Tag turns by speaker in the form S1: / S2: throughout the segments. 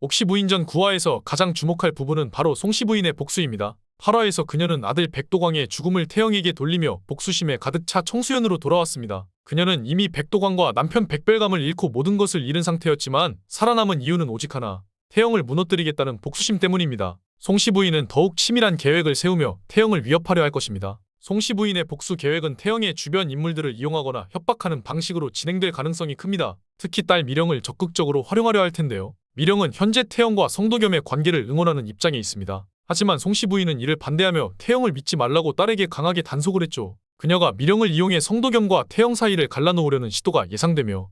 S1: 옥시 부인 전 9화에서 가장 주목할 부분은 바로 송씨 부인의 복수입니다. 8화에서 그녀는 아들 백도광의 죽음을 태영에게 돌리며 복수심에 가득 차 청수연으로 돌아왔습니다. 그녀는 이미 백도광과 남편 백별감을 잃고 모든 것을 잃은 상태였지만 살아남은 이유는 오직 하나, 태영을 무너뜨리겠다는 복수심 때문입니다. 송씨 부인은 더욱 치밀한 계획을 세우며 태영을 위협하려 할 것입니다. 송씨 부인의 복수 계획은 태영의 주변 인물들을 이용하거나 협박하는 방식으로 진행될 가능성이 큽니다. 특히 딸 미령을 적극적으로 활용하려 할 텐데요. 미령은 현재 태영과 성도겸의 관계를 응원하는 입장에 있습니다. 하지만 송씨 부인은 이를 반대하며 태영을 믿지 말라고 딸에게 강하게 단속을 했죠. 그녀가 미령을 이용해 성도겸과 태영 사이를 갈라놓으려는 시도가 예상되며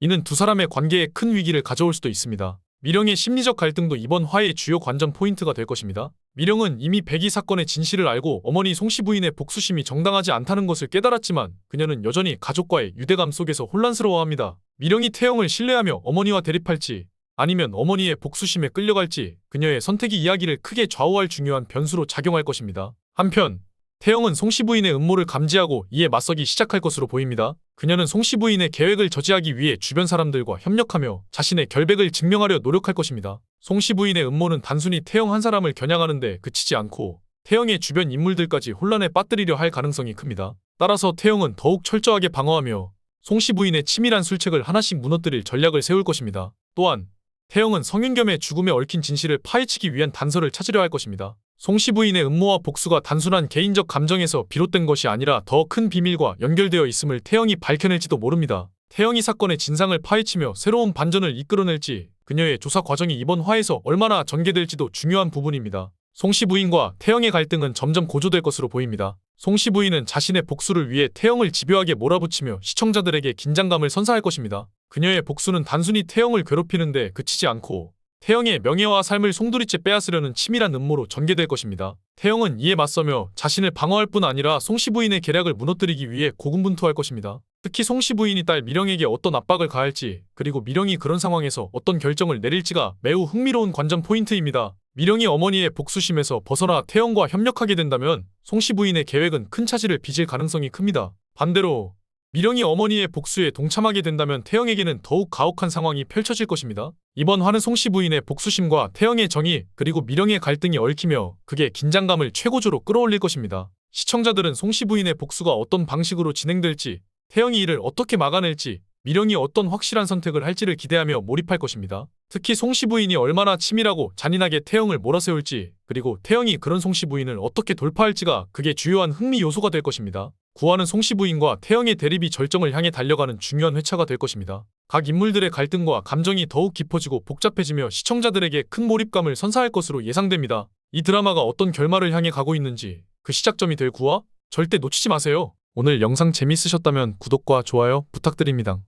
S1: 이는 두 사람의 관계에 큰 위기를 가져올 수도 있습니다. 미령의 심리적 갈등도 이번 화의 주요 관전 포인트가 될 것입니다. 미령은 이미 백이 사건의 진실을 알고 어머니 송씨 부인의 복수심이 정당하지 않다는 것을 깨달았지만 그녀는 여전히 가족과의 유대감 속에서 혼란스러워합니다. 미령이 태영을 신뢰하며 어머니와 대립할지 아니면 어머니의 복수심에 끌려갈지 그녀의 선택이 이야기를 크게 좌우할 중요한 변수로 작용할 것입니다. 한편 태영은 송씨 부인의 음모를 감지하고 이에 맞서기 시작할 것으로 보입니다. 그녀는 송씨 부인의 계획을 저지하기 위해 주변 사람들과 협력하며 자신의 결백을 증명하려 노력할 것입니다. 송씨 부인의 음모는 단순히 태영 한 사람을 겨냥하는데 그치지 않고 태영의 주변 인물들까지 혼란에 빠뜨리려 할 가능성이 큽니다. 따라서 태영은 더욱 철저하게 방어하며 송씨 부인의 치밀한 술책을 하나씩 무너뜨릴 전략을 세울 것입니다. 또한 태영은 성윤겸의 죽음에 얽힌 진실을 파헤치기 위한 단서를 찾으려 할 것입니다. 송씨 부인의 음모와 복수가 단순한 개인적 감정에서 비롯된 것이 아니라 더 큰 비밀과 연결되어 있음을 태영이 밝혀낼지도 모릅니다. 태영이 사건의 진상을 파헤치며 새로운 반전을 이끌어낼지 그녀의 조사 과정이 이번 화에서 얼마나 전개될지도 중요한 부분입니다. 송씨 부인과 태영의 갈등은 점점 고조될 것으로 보입니다. 송씨 부인은 자신의 복수를 위해 태영을 집요하게 몰아붙이며 시청자들에게 긴장감을 선사할 것입니다. 그녀의 복수는 단순히 태영을 괴롭히는데 그치지 않고 태영의 명예와 삶을 송두리째 빼앗으려는 치밀한 음모로 전개될 것입니다. 태영은 이에 맞서며 자신을 방어할 뿐 아니라 송씨 부인의 계략을 무너뜨리기 위해 고군분투할 것입니다. 특히 송씨 부인이 딸 미령에게 어떤 압박을 가할지 그리고 미령이 그런 상황에서 어떤 결정을 내릴지가 매우 흥미로운 관전 포인트입니다. 미령이 어머니의 복수심에서 벗어나 태영과 협력하게 된다면 송씨 부인의 계획은 큰 차질을 빚을 가능성이 큽니다. 반대로 미령이 어머니의 복수에 동참하게 된다면 태영에게는 더욱 가혹한 상황이 펼쳐질 것입니다. 이번 화는 송씨 부인의 복수심과 태영의 정의 그리고 미령의 갈등이 얽히며 그게 긴장감을 최고조로 끌어올릴 것입니다. 시청자들은 송씨 부인의 복수가 어떤 방식으로 진행될지 태영이 이를 어떻게 막아낼지 미령이 어떤 확실한 선택을 할지를 기대하며 몰입할 것입니다. 특히 송씨 부인이 얼마나 치밀하고 잔인하게 태영을 몰아세울지 그리고 태영이 그런 송씨 부인을 어떻게 돌파할지가 그게 주요한 흥미 요소가 될 것입니다. 구화는 송씨 부인과 태영의 대립이 절정을 향해 달려가는 중요한 회차가 될 것입니다. 각 인물들의 갈등과 감정이 더욱 깊어지고 복잡해지며 시청자들에게 큰 몰입감을 선사할 것으로 예상됩니다. 이 드라마가 어떤 결말을 향해 가고 있는지 그 시작점이 될 구화 절대 놓치지 마세요. 오늘 영상 재밌으셨다면 구독과 좋아요 부탁드립니다.